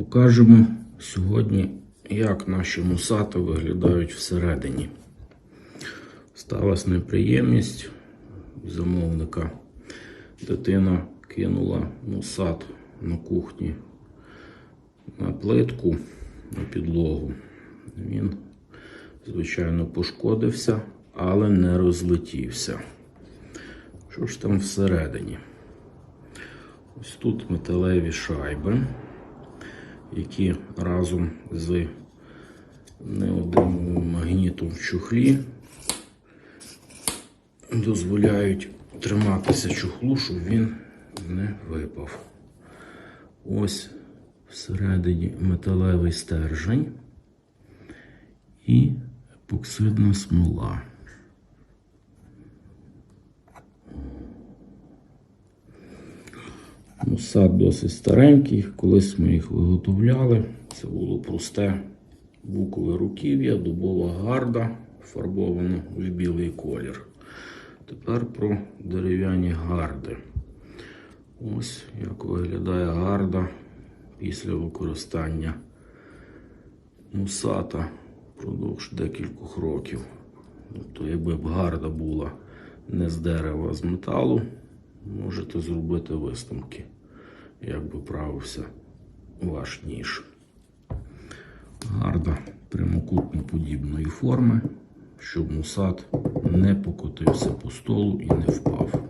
Покажемо сьогодні, як наші мусати виглядають всередині. Сталася неприємність замовника. Дитина кинула мусат на кухні на плитку на підлогу. Він, звичайно, пошкодився, але не розлетівся. Що ж там всередині? Ось тут металеві шайби, які разом з неодимовим магнітом в чохлі дозволяють триматися чохлу, щоб він не випав. Ось всередині металевий стержень і епоксидна смола. Сад досить старенький, колись ми їх виготовляли. Це було просте букове руків'я, дубова гарда, фарбовано в білий колір. Тепер про дерев'яні гарди. Ось як виглядає гарда після використання мусата впродовж декількох років. Тобто, якби б гарда була не з дерева, а з металу, можете зробити висновки, як би правився ваш ніж. Гарда прямокутно подібної форми, щоб мусат не покотився по столу і не впав.